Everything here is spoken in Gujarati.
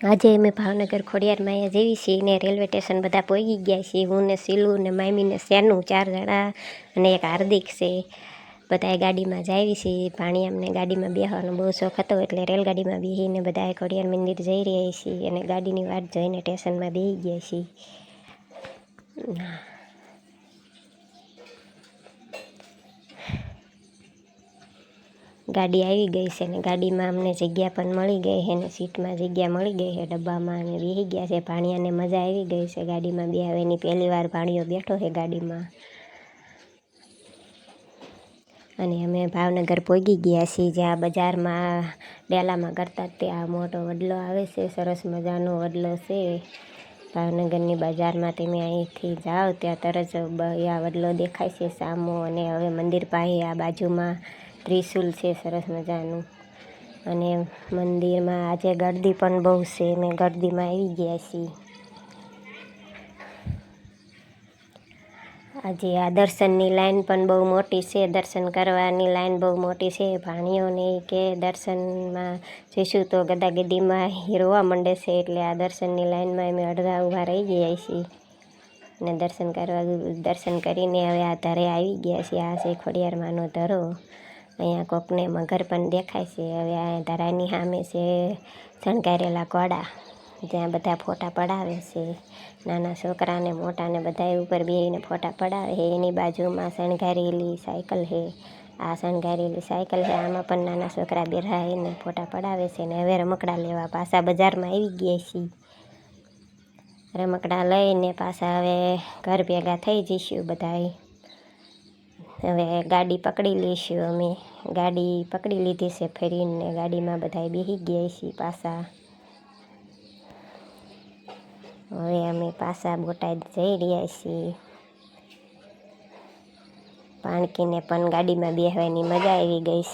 આજે અમે ભાવનગર ખોડિયારમાં અહીંયા જેવી છીએ ને રેલવે સ્ટેશન બધા પહોંચી ગયા છીએ. હું ને સીલું ને મામી ને શેનું ચાર જણા અને એક હાર્દિક છે. બધાએ ગાડીમાં જાવી છીએ. પાણી અમને ગાડીમાં બેહવાનો બહુ શોખ હતો એટલે રેલગાડીમાં બેસીને બધાએ ખોડિયાર મંદિર જઈ રહ્યા છીએ અને ગાડીની વાટ જોઈને સ્ટેશનમાં બેસી ગયા છીએ. ગાડી આવી ગઈ છે ને ગાડીમાં અમને જગ્યા પણ મળી ગઈ છે ને સીટમાં જગ્યા મળી ગઈ છે, ડબ્બામાં અને બેસી ગયા છે, ભાણિયાને મજા આવી ગઈ છે ગાડીમાં બે હવે એની પહેલી વાર ભાણિયો બેઠો છે ગાડીમાં. અને અમે ભાવનગર પહોંચી ગયા છીએ, જ્યાં બજારમાં, ડેલામાં કરતા ત્યાં મોટો વડલો આવે છે, સરસ મજાનો વડલો છે. ભાવનગરની બજારમાં તમે અહીંથી જાઓ, ત્યાં તરત આ વડલો દેખાય છે, સામો અને હવે મંદિર પાસે આ બાજુમાં ત્રિશુલ છે સરસ મજાનું. અને મંદિરમાં આજે ગરદી પણ બહુ છે, મેં ગરદીમાં આવી ગયા છીએ. આજે આ દર્શનની લાઈન પણ બહુ મોટી છે, દર્શન કરવાની લાઈન બહુ મોટી છે. ભાણીઓને કે દર્શનમાં જઈશું તો ગદાગદીમાં રોવા માંડે છે, એટલે આ દર્શનની લાઈનમાં અમે અડધા ઊભા રહી ગયા છીએ. અને દર્શન કરવા, દર્શન કરીને હવે આ ધરે આવી ગયા છીએ, આ છે ખોડિયારમાંનો ધરો. અહીંયા કોકને મગર પણ દેખાય છે. હવે આ ધરાની સામે છે શણગારેલા ઘોડા જ્યાં બધા ફોટા પડાવે છે. નાના છોકરાને, મોટાને બધા ઉપર બેસીને ફોટા પડાવે છે. એની બાજુમાં શણગારેલી સાયકલ છે. આ શણગારેલી સાયકલ છે. આમાં પણ નાના છોકરા બેરાઈને ફોટા પડાવે છે ને હવે રમકડા લેવા પાછા બજારમાં આવી ગયા છીએ. રમકડા લઈને પાછા હવે ઘર ભેગા થઈ જઈશું બધાય. હવે ગાડી પકડી લઈશું અમે. ગાડી પકડી લીધી છે ફરીને, ગાડીમાં બધા બેસી ગયા છીએ પાછા. હવે અમે પાછા બોટાદ જઈ રહ્યા છીએ. પાણકીને પણ ગાડીમાં બેસવાની મજા આવી ગઈ છે.